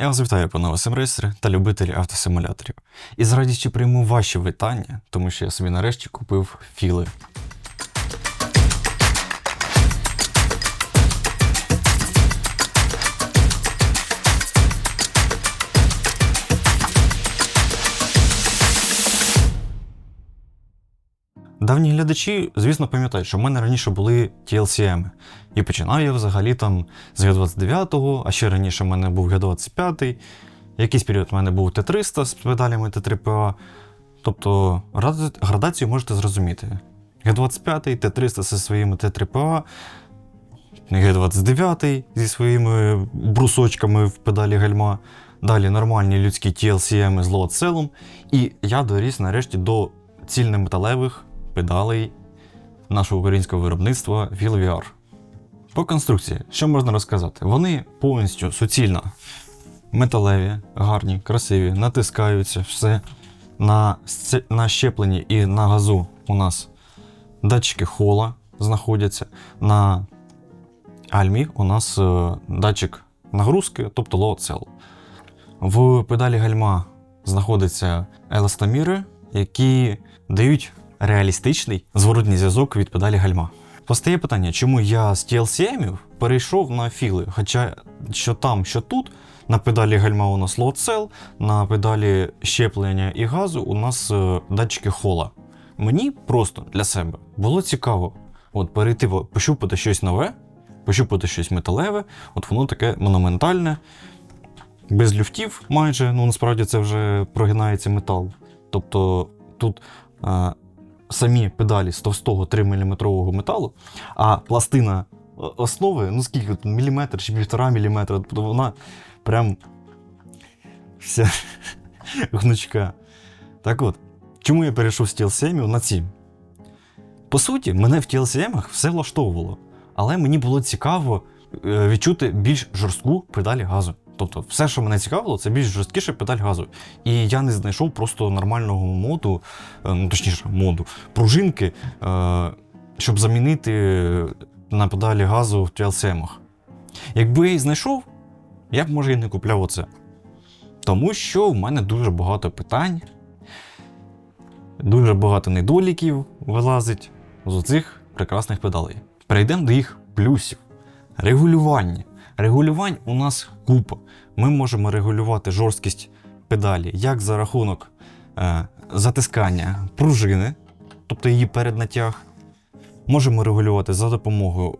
Я вас вітаю, панове симрейсери та любителі автосимуляторів. І з радістю прийму ваші вітання, тому що я собі нарешті купив філи. Давні глядачі, звісно, пам'ятають, що в мене раніше були TLCM. І починав я взагалі там з Г29, а ще раніше в мене був Г25. Якийсь період в мене був Т300 з педалями Т3ПА. Тобто градацію можете зрозуміти. Г25, Т300 зі своїми Т3ПА, Г29 зі своїми брусочками в педалі гальма. Далі нормальні людські TLCM з лоад-селом. І я доріс нарешті до цільнометалевих педалей нашого українського виробництва VLVR. По конструкції, що можна розказати? Вони повністю суцільно металеві, гарні, красиві, натискаються, все. На, на щепленні і на газу у нас датчики хола знаходяться. На альмі у нас е, датчик нагрузки, тобто load cell. В педалі гальма знаходяться еластоміри, які дають реалістичний зворотній зв'язок від педалі гальма. Постає питання, чому я з TLCM перейшов на філи, хоча що там, що тут, на педалі гальма у нас load cell, на педалі щеплення і газу у нас е, датчики хола. Мені просто для себе було цікаво от перейти, пощупати щось нове, пощупати щось металеве, от воно таке монументальне, без люфтів майже, ну насправді це вже прогинається метал. Тобто тут е, самі педалі з товстого 3 мм металу, а пластина основи, ну скільки міліметр чи півтора міліметра, тобто вона прям вся гнучка. Так от, чому я перейшов з TLCM на ці? По суті, мене в TLCM все влаштовувало, але мені було цікаво е, відчути більш жорстку педаль газу. Тобто, все, що мене цікавило, це більш жорсткіша педаль газу. І я не знайшов просто нормального моду, е, ну точніше, моду, пружинки, е, щоб замінити на педалі газу в TLCM. Якби я її знайшов, я б може і не купляв оце. Тому що в мене дуже багато питань, дуже багато недоліків вилазить з оцих прекрасних педалей. Перейдемо до їх плюсів. Регулювання. Регулювань у нас купа. Ми можемо регулювати жорсткість педалі як за рахунок е, затискання пружини, тобто її переднатяг. Можемо регулювати за допомогою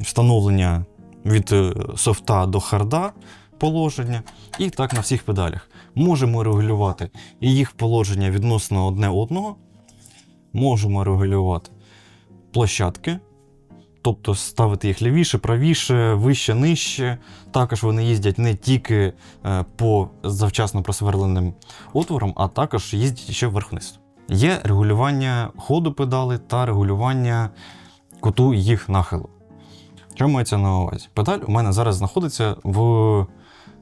встановлення від е, софта до харда положення, і так на всіх педалях. Можемо регулювати їх положення відносно одне одного. Можемо регулювати площадки, тобто ставити їх лівіше, правіше, вище, нижче. Також вони їздять не тільки е, по завчасно просверленим отворам, а також їздять ще вверх-вниз. Є регулювання ходу педали та регулювання куту їх нахилу. Що мається на увазі? Педаль у мене зараз знаходиться в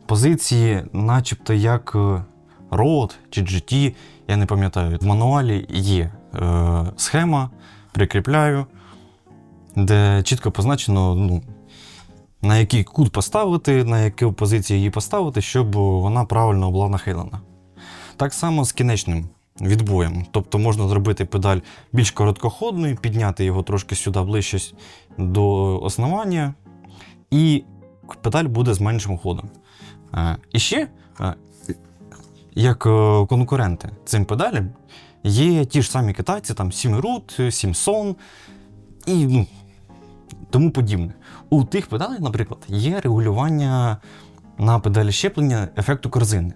позиції, начебто як е, Road чи GT, я не пам'ятаю. В мануалі є е, схема, прикріпляю, де чітко позначено, ну, на який кут поставити, на яку позицію її поставити, щоб вона правильно була нахилена. Так само з кінечним відбоєм. Тобто можна зробити педаль більш короткоходною, підняти його трошки сюди ближче до основання, і педаль буде з меншим ходом. Е, І ще, е, як е, конкуренти цим педалям, є ті ж самі китайці, там Сімерут, Сімсон і ну, тому подібне. У тих педалей, наприклад, є регулювання на педалі щеплення ефекту корзини.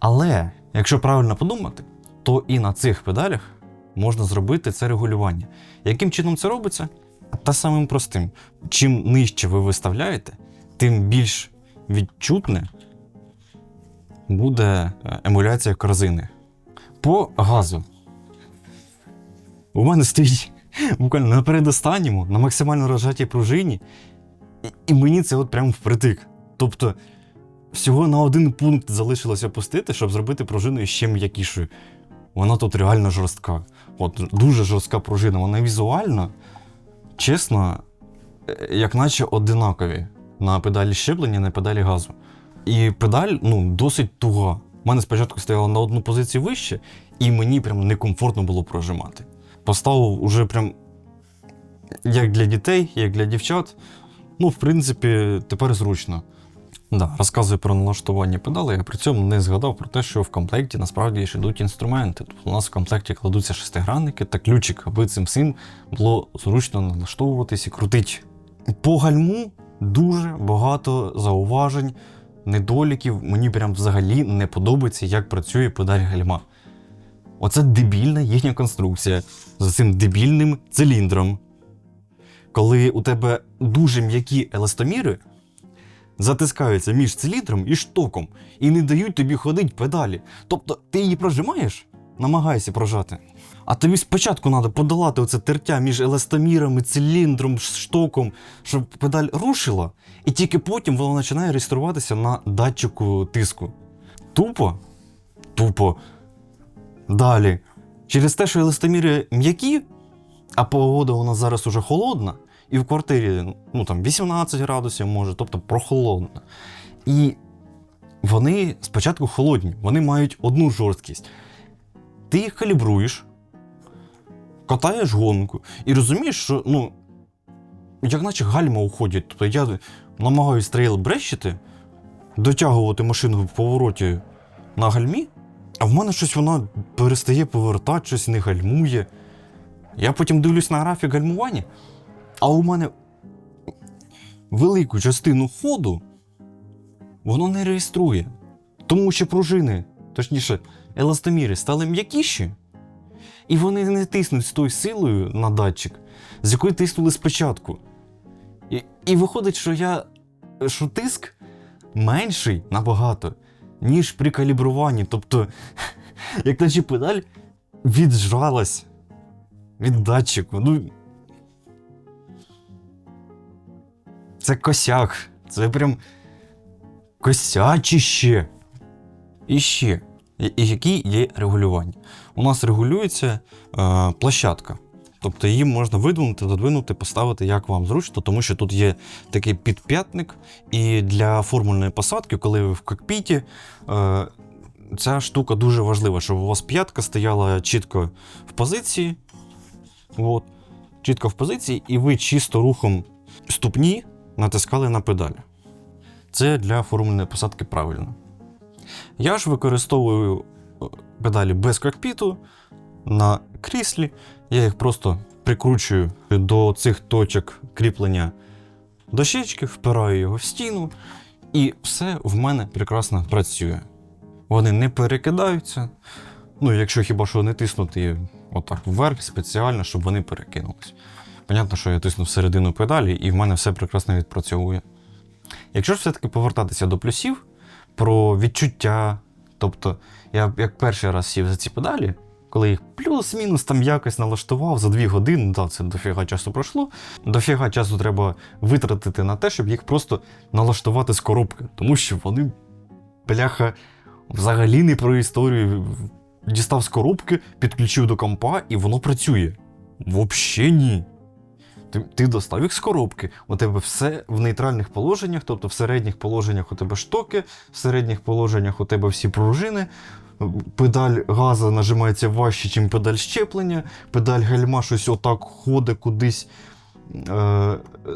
Але якщо правильно подумати, то і на цих педалях можна зробити це регулювання. Яким чином це робиться? Та самим простим. Чим нижче ви виставляєте, тим більш відчутне буде е, емуляція корзини. По газу. У мене стоїть буквально на передостанньому, на максимально розжатій пружині, і, мені це от прям впритик. Тобто, всього на один пункт залишилося опустити, щоб зробити пружину ще м'якішою. Вона тут реально жорстка. От дуже жорстка пружина. Вона візуально, чесно, е, як наче одинакові на педалі щеплення, на педалі газу. І педаль ну, досить туга. У мене спочатку стояла на одну позицію вище, і мені прям некомфортно було прожимати. Поставив уже прям як для дітей, як для дівчат. Ну, в принципі, тепер зручно. Да, розказую про налаштування педалей, я при цьому не згадав про те, що в комплекті насправді ще йдуть інструменти. Тобто у нас в комплекті кладуться шестигранники та ключик, аби цим всім було зручно налаштовуватись і крутити. По гальму дуже багато зауважень, недоліків. Мені прям взагалі не подобається, як працює педаль гальма. Оце дебільна їхня конструкція з цим дебільним циліндром. Коли у тебе дуже м'які еластоміри затискаються між циліндром і штоком і не дають тобі ходити педалі. Тобто ти її прожимаєш, намагаєшся прожати. А тобі спочатку треба подолати оце тертя між еластомірами, циліндром, штоком, щоб педаль рушила, і тільки потім вона починає реєструватися на датчику тиску. Тупо, тупо. Далі. Через те, що еластоміри м'які, а погода у нас зараз уже холодна, і в квартирі ну, там 18 градусів може, тобто прохолодно. І вони спочатку холодні, вони мають одну жорсткість. Ти їх калібруєш, катаєш гонку і розумієш, що ну, як наче гальма уходять. Тобто я намагаюсь трейл брещити, дотягувати машину в повороті на гальмі, а в мене щось вона перестає повертати, щось не гальмує. Я потім дивлюсь на графік гальмування, а у мене велику частину ходу воно не реєструє. Тому що пружини, точніше, еластоміри стали м'якіші, і вони не тиснуть з тою силою на датчик, з якої тиснули спочатку. І, і виходить, що я що тиск менший набагато, ніж при калібруванні. Тобто, як наче педаль віджалась від датчику. Ну, це косяк. Це прям косячище. І ще, і які є регулювання? У нас регулюється е, площадка. Тобто її можна видвинути, додвинути, поставити як вам зручно, тому що тут є такий підп'ятник, і для формульної посадки, коли ви в кокпіті, е, ця штука дуже важлива, щоб у вас п'ятка стояла чітко в позиції. От, чітко в позиції, і ви чисто рухом ступні натискали на педаль. Це для формульної посадки правильно. Я ж використовую е, педалі без кокпіту на кріслі. Я їх просто прикручую до цих точок кріплення дощечки, впираю його в стіну, і все в мене прекрасно працює. Вони не перекидаються. Ну, якщо хіба що не тиснути отак вверх спеціально, щоб вони перекинулись. Понятно, що я тисну всередину педалі, і в мене все прекрасно відпрацьовує. Якщо ж все-таки повертатися до плюсів, про відчуття, тобто я як перший раз сів за ці педалі, коли їх плюс-мінус там якось налаштував за дві години, да, це дофіга часу пройшло. Дофіга часу треба витратити на те, щоб їх просто налаштувати з коробки, тому що вони, бляха, взагалі не про історію. Дістав з коробки, підключив до компа, і воно працює. Вообще ні. Ти, ти достав їх з коробки, у тебе все в нейтральних положеннях, тобто в середніх положеннях у тебе штоки, в середніх положеннях у тебе всі пружини, педаль газу нажимається важче, ніж педаль щеплення, педаль гальма щось отак ходить кудись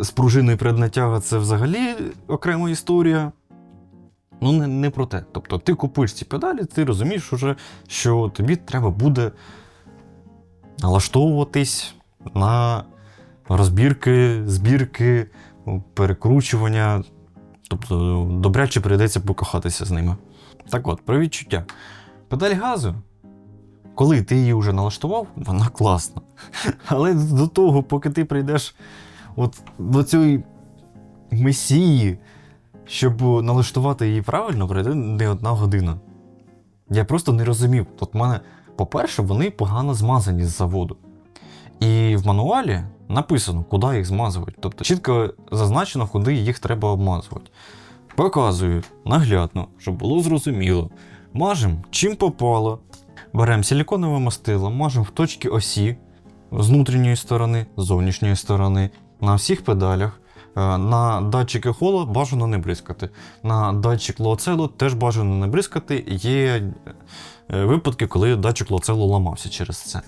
з пружиною преднатяга це взагалі окрема історія. Ну, не, не про те. Тобто ти купуєш ці педалі, ти розумієш, уже, що тобі треба буде налаштовуватись на розбірки, збірки, перекручування. Тобто добряче прийдеться покохатися з ними. Так от, про відчуття. Педаль газу, коли ти її вже налаштував, вона класна. Але до того, поки ти прийдеш от до цієї месії, щоб налаштувати її правильно, пройде не одна година. Я просто не розумів. От мене, по-перше, вони погано змазані з заводу. І в мануалі написано, куди їх змазувати. Тобто чітко зазначено, куди їх треба обмазувати. Показую наглядно, щоб було зрозуміло. Мажемо чим попало. Беремо силіконове мастило, мажемо в точки осі з внутрішньої сторони, з зовнішньої сторони, на всіх педалях. Е, На датчики хола бажано не бризкати. На датчик лоцелу теж бажано не бризкати. Є е, випадки, коли датчик лоцелу ламався через це.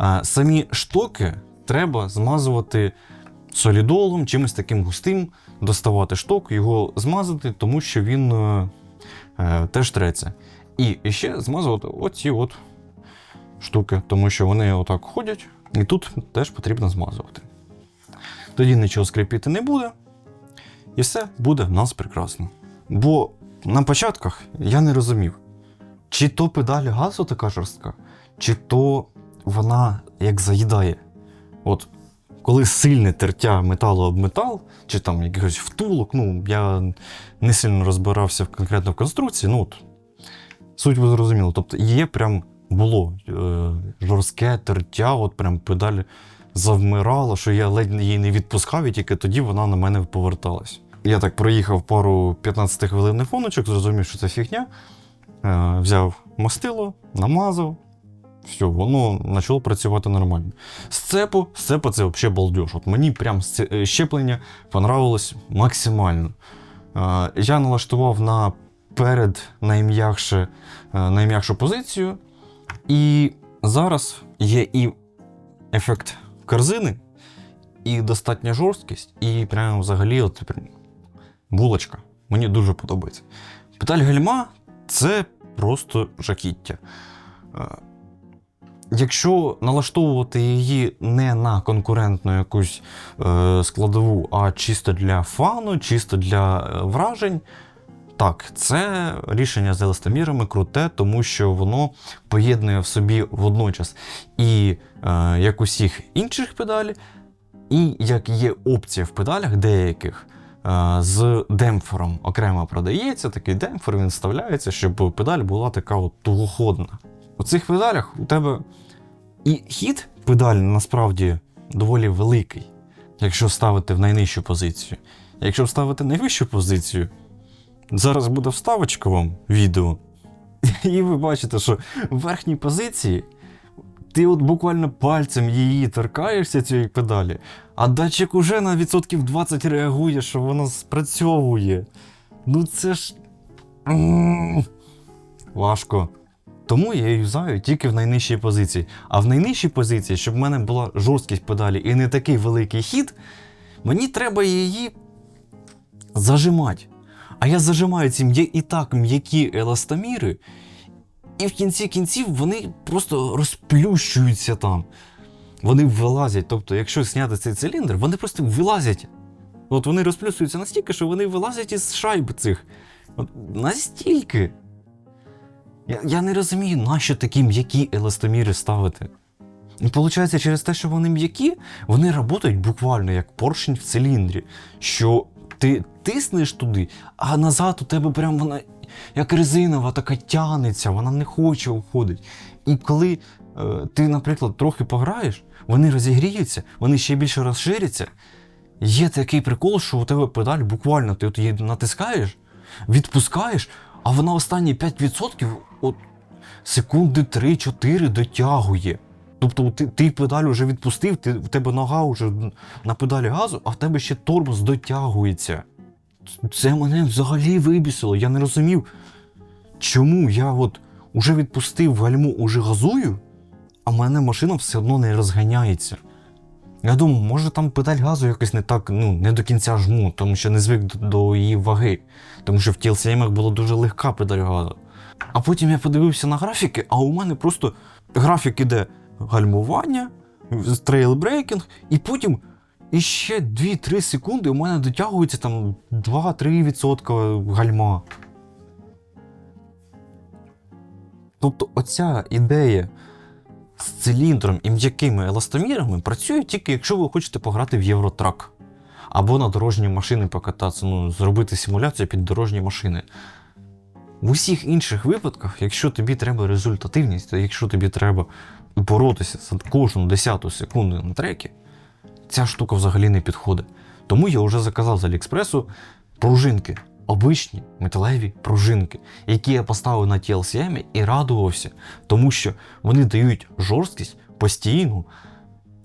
Е, Самі штоки треба змазувати солідолом, чимось таким густим, доставати шток, його змазати, тому що він теж треться. І ще змазувати оці от штуки, тому що вони отак ходять, і тут теж потрібно змазувати. Тоді нічого скрипіти не буде, і все буде в нас прекрасно. Бо на початках я не розумів, чи то педаль газу така жорстка, чи то вона як заїдає. От коли сильне тертя металу об метал, чи там якихось втулок, ну я не сильно розбирався в- конкретно в конструкції, ну от суть ви зрозуміли. Тобто є прям було е, жорстке тертя, от прям педаль завмирала, що я ледь її не відпускав, і тільки тоді вона на мене поверталась. Я так проїхав пару 15 хвилинних фоночок, зрозумів, що це фігня. Е, взяв мастило, намазав. Все, воно почало працювати нормально. Сцепу, сцепа це взагалі балдеж. От мені прям е, щеплення понравилось максимально. Е, я налаштував на перед найм'якше, е, найм'якшу позицію, і зараз є і ефект корзини, і достатня жорсткість, і прямо взагалі от, булочка. Мені дуже подобається. Педаль гальма це просто жахіття. Якщо налаштовувати її не на конкурентну якусь е, складову, а чисто для фану, чисто для е, вражень, так, це рішення з еластомірами круте, тому що воно поєднує в собі водночас і е, як усіх інших педалі, і як є опція в педалях деяких. е, З демпфером окремо продається такий демпфер, він вставляється, щоб педаль була така от тугоходна. У цих педалях у тебе і хід педалі насправді доволі великий, якщо ставити в найнижчу позицію. Якщо вставити найвищу позицію, зараз буде вставочка вам відео. І ви бачите, що в верхній позиції ти от буквально пальцем її торкаєшся цієї педалі, а датчик уже на відсотків 20 реагує, що воно спрацьовує. Ну це ж. Важко. Тому я юзаю тільки в найнижчій позиції. А в найнижчій позиції, щоб в мене була жорсткість педалі і не такий великий хід, мені треба її зажимати. А я зажимаю ці м'я- і так м'які еластоміри, і в кінці кінців вони просто розплющуються там. Вони вилазять. Тобто, якщо зняти цей циліндр, вони просто вилазять. От вони розплюсуються настільки, що вони вилазять із шайб цих. От настільки. Я, я не розумію, нащо такі м'які еластоміри ставити. І виходить, через те, що вони м'які, вони працюють буквально як поршень в циліндрі. Що ти тиснеш туди, а назад у тебе прям вона як резинова, така тянеться, вона не хоче уходить. І коли е, ти, наприклад, трохи пограєш, вони розігріються, вони ще більше розширяться. Є такий прикол, що у тебе педаль буквально ти от її натискаєш, відпускаєш, а вона останні 5% от секунди 3-4 дотягує. Тобто ти, ти педаль вже відпустив, ти, в тебе нога вже на педалі газу, а в тебе ще тормоз дотягується. Це мене взагалі вибісило. Я не розумів, чому я от уже відпустив гальму, уже газую, а в мене машина все одно не розганяється. Я думаю, може там педаль газу якось не так, ну, не до кінця жму, тому що не звик до, її ваги. Тому що в TLCM була дуже легка педаль газу. А потім я подивився на графіки, а у мене просто графік іде гальмування, трейлбрейкінг, і потім іще 2-3 секунди у мене дотягується там 2-3% гальма. Тобто оця ідея з циліндром і м'якими еластомірами працює тільки якщо ви хочете пограти в Євротрак. Або на дорожні машини покататися, ну, зробити симуляцію під дорожні машини. В усіх інших випадках, якщо тобі треба результативність, то якщо тобі треба боротися за кожну десяту секунду на трекі, ця штука взагалі не підходить. Тому я вже заказав з Аліекспресу пружинки, обичні металеві пружинки, які я поставив на TLCM і радувався, тому що вони дають жорсткість постійну.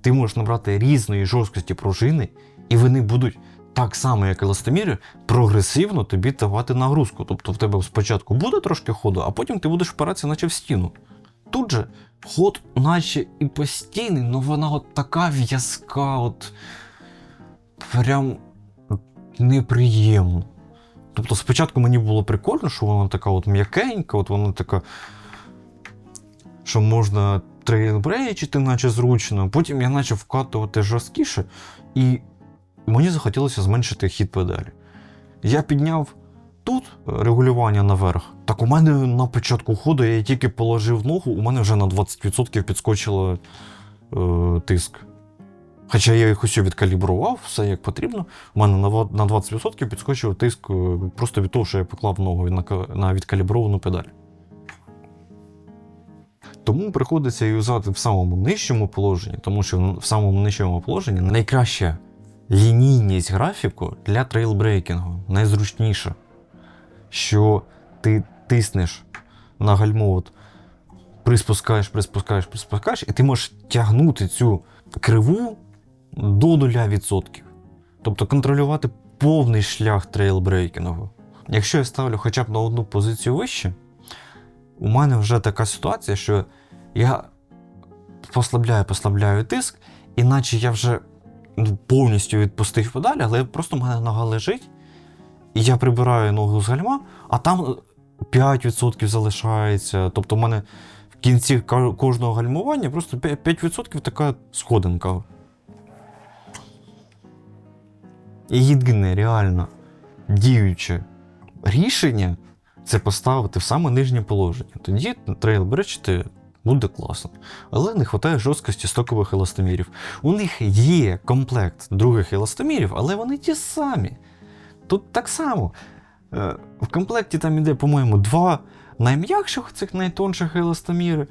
Ти можеш набрати різної жорсткості пружини, і вони будуть так само, як еластоміри, прогресивно тобі давати нагрузку. Тобто в тебе спочатку буде трошки ходу, а потім ти будеш впиратися, наче в стіну. Тут же ход, наче і постійний, але вона от така в'язка, от прям неприємно. Тобто спочатку мені було прикольно, що вона така от м'якенька, от вона така, що можна трейлбрейчити, наче зручно. Потім я почав вкатувати жорсткіше, і мені захотілося зменшити хід педалі. Я підняв тут регулювання наверх. Так у мене на початку ходу я тільки положив ногу, у мене вже на 20% підскочило е, тиск. Хоча я їх усі відкалібрував, все як потрібно. У мене на 20% підскочив тиск е, просто від того, що я поклав ногу на, відкалібровану педаль. Тому приходиться юзати в самому нижчому положенні, тому що в самому нижчому положенні найкраща лінійність графіку для трейлбрейкінгу, найзручніша. Що ти тиснеш на гальмо, приспускаєш, приспускаєш, приспускаєш, і ти можеш тягнути цю криву до 0%. Тобто контролювати повний шлях трейлбрейкінгу. Якщо я ставлю хоча б на одну позицію вище, у мене вже така ситуація, що я послабляю, послабляю тиск, іначе я вже ну, повністю відпустив педаль, але просто мене нога лежить, і я прибираю ногу з гальма, а там 5% залишається. Тобто, в мене в кінці кожного гальмування просто 5% така сходинка. Єдине реально діюче рішення це поставити в саме нижнє положення. Тоді трейл бречити буде класно. Але не вистачає жорсткості стокових еластомірів. У них є комплект других еластомірів, але вони ті самі. Тут так само. Е, В комплекті там іде, по-моєму, два найм'якших цих найтонших еластоміри,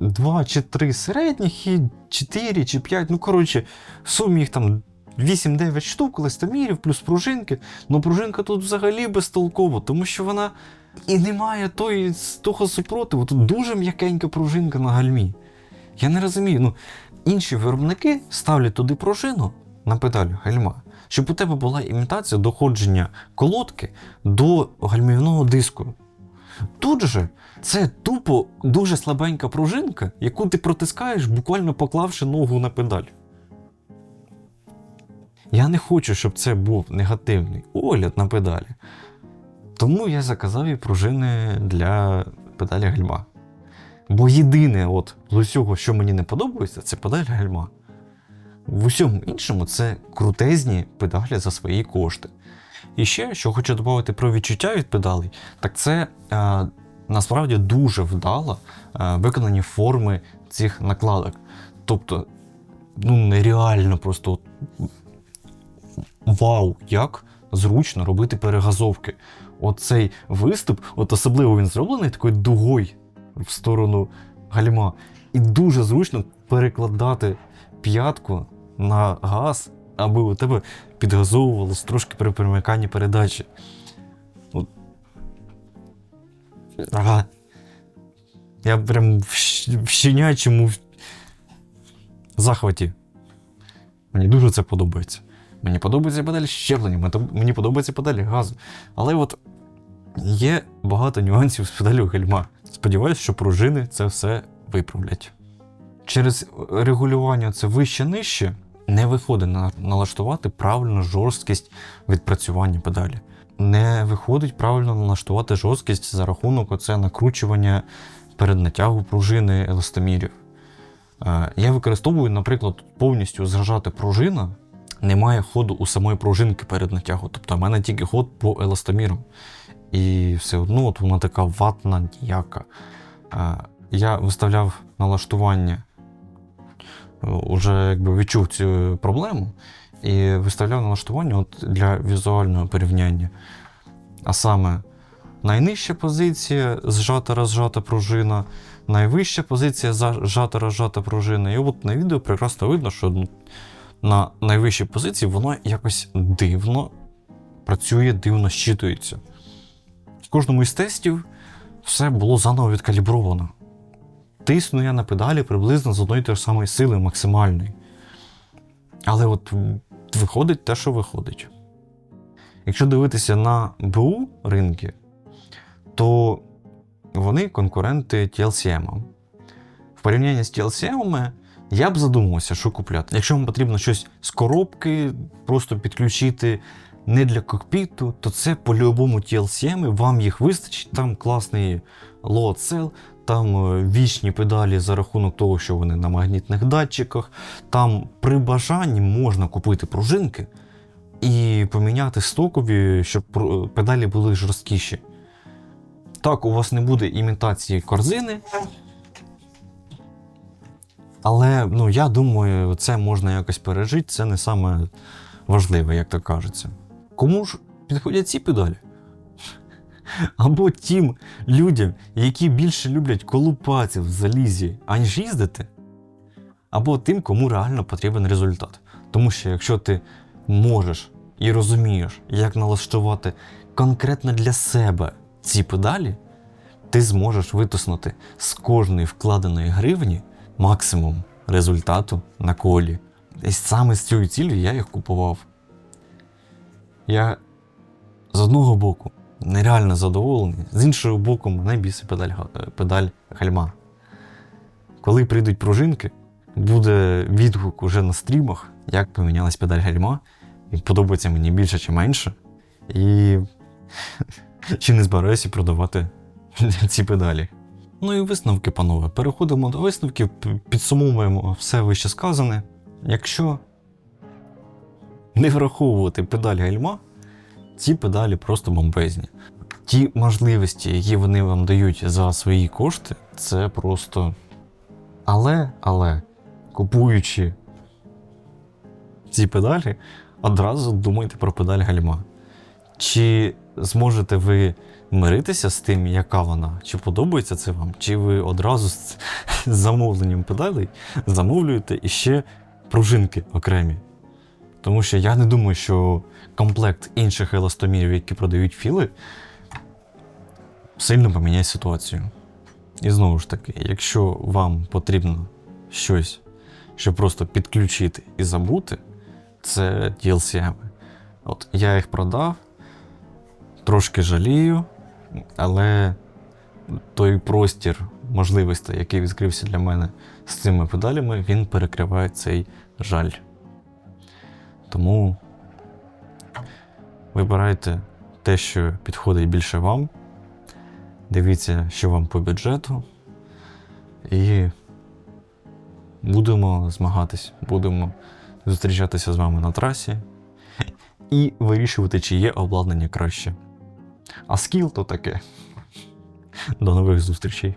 два чи три середніх і 4 чи 5. Ну, коротше, в сумі їх там 8-9 штук еластомірів, плюс пружинки. Ну, пружинка тут взагалі безтолкова, тому що вона і немає тої, того супротиву. Тут дуже м'якенька пружинка на гальмі. Я не розумію. Ну, інші виробники ставлять туди пружину на педаль гальма, щоб у тебе була імітація доходження колодки до гальмівного диску. Тут же це тупо дуже слабенька пружинка, яку ти протискаєш, буквально поклавши ногу на педаль. Я не хочу, щоб це був негативний огляд на педалі. Тому я заказав і пружини для педалі гальма. Бо єдине, от з усього, що мені не подобається, це педаль гальма. В усьому іншому це крутезні педалі за свої кошти. І ще, що хочу додати про відчуття від педалей, так це е, насправді дуже вдало е, виконані форми цих накладок. Тобто, ну нереально просто вау, як зручно робити перегазовки. Оцей виступ, от особливо він зроблений такою дугою в сторону гальма. І дуже зручно перекладати п'ятку на газ, аби у тебе підгазовувалось трошки при перемиканні передачі. От. Ага. Я прям в, щенячому захваті. Мені дуже це подобається. Мені подобається педаль щеплення, мені подобається педаль газу. Але от є багато нюансів з педалю гальма. Сподіваюсь, що пружини це все виправлять. Через регулювання це вище-нижче не виходить налаштувати правильну жорсткість відпрацювання педалі. Не виходить правильно налаштувати жорсткість за рахунок оце накручування перед натягу пружини еластомірів. Е, Я використовую, наприклад, повністю зражата пружина, немає ходу у самої пружинки перед натягом. Тобто в мене тільки ход по еластомірам. І все одно от вона така ватна, ніяка. Я виставляв налаштування, е, уже якби відчув цю проблему, і виставляв налаштування от для візуального порівняння. А саме найнижча позиція зжата розжата пружина, найвища позиція зжата розжата пружина. І от на відео прекрасно видно, що ну, на найвищій позиції воно якось дивно працює, дивно щитується. В кожному із тестів все було заново відкалібровано. Тисну я на педалі приблизно з одної тої самої сили максимальної. Але от виходить те, що виходить. Якщо дивитися на БУ ринки, то вони конкуренти TLCM. В порівнянні з TLCM я б задумався, що купляти. Якщо вам потрібно щось з коробки, просто підключити не для кокпіту, то це по-любому TLCM, вам їх вистачить, там класний load cell, там е, вічні педалі за рахунок того, що вони на магнітних датчиках. Там при бажанні можна купити пружинки і поміняти стокові, щоб про- педалі були жорсткіші. Так, у вас не буде імітації корзини. Але ну, я думаю, це можна якось пережити, це не саме важливе, як то кажеться. Кому ж підходять ці педалі? Або тим людям, які більше люблять колупатися в залізі, аніж їздити, або тим, кому реально потрібен результат. Тому що якщо ти можеш і розумієш, як налаштувати конкретно для себе ці педалі, ти зможеш витиснути з кожної вкладеної гривні максимум результату на колі. І саме з цією цілею я їх купував. Я з одного боку нереально задоволений, з іншого боку, мене бісить педаль, е, педаль гальма. Коли прийдуть пружинки, буде відгук уже на стрімах, як помінялась педаль гальма, і подобається мені більше чи менше. І чи не збираюся продавати ці педалі. Ну і висновки, панове. Переходимо до висновків, підсумовуємо все вище сказане. Якщо не враховувати педаль гальма, ці педалі просто бомбезні. Ті можливості, які вони вам дають за свої кошти, це просто. Але, але, купуючи ці педалі, одразу думайте про педаль гальма. Чи зможете ви миритися з тим, яка вона? Чи подобається це вам? Чи ви одразу з замовленням педалей замовлюєте іще пружинки окремі? Тому що я не думаю, що комплект інших еластомірів, які продають філи, сильно поміняє ситуацію. І знову ж таки, якщо вам потрібно щось, щоб просто підключити і забути, це DLCM. От я їх продав, трошки жалію, але той простір можливостей, який відкрився для мене з цими педалями, він перекриває цей жаль. Тому вибирайте те, що підходить більше вам. Дивіться, що вам по бюджету. І будемо змагатись, будемо зустрічатися з вами на трасі і вирішувати, чи є обладнання краще. А скіл то таке. До нових зустрічей.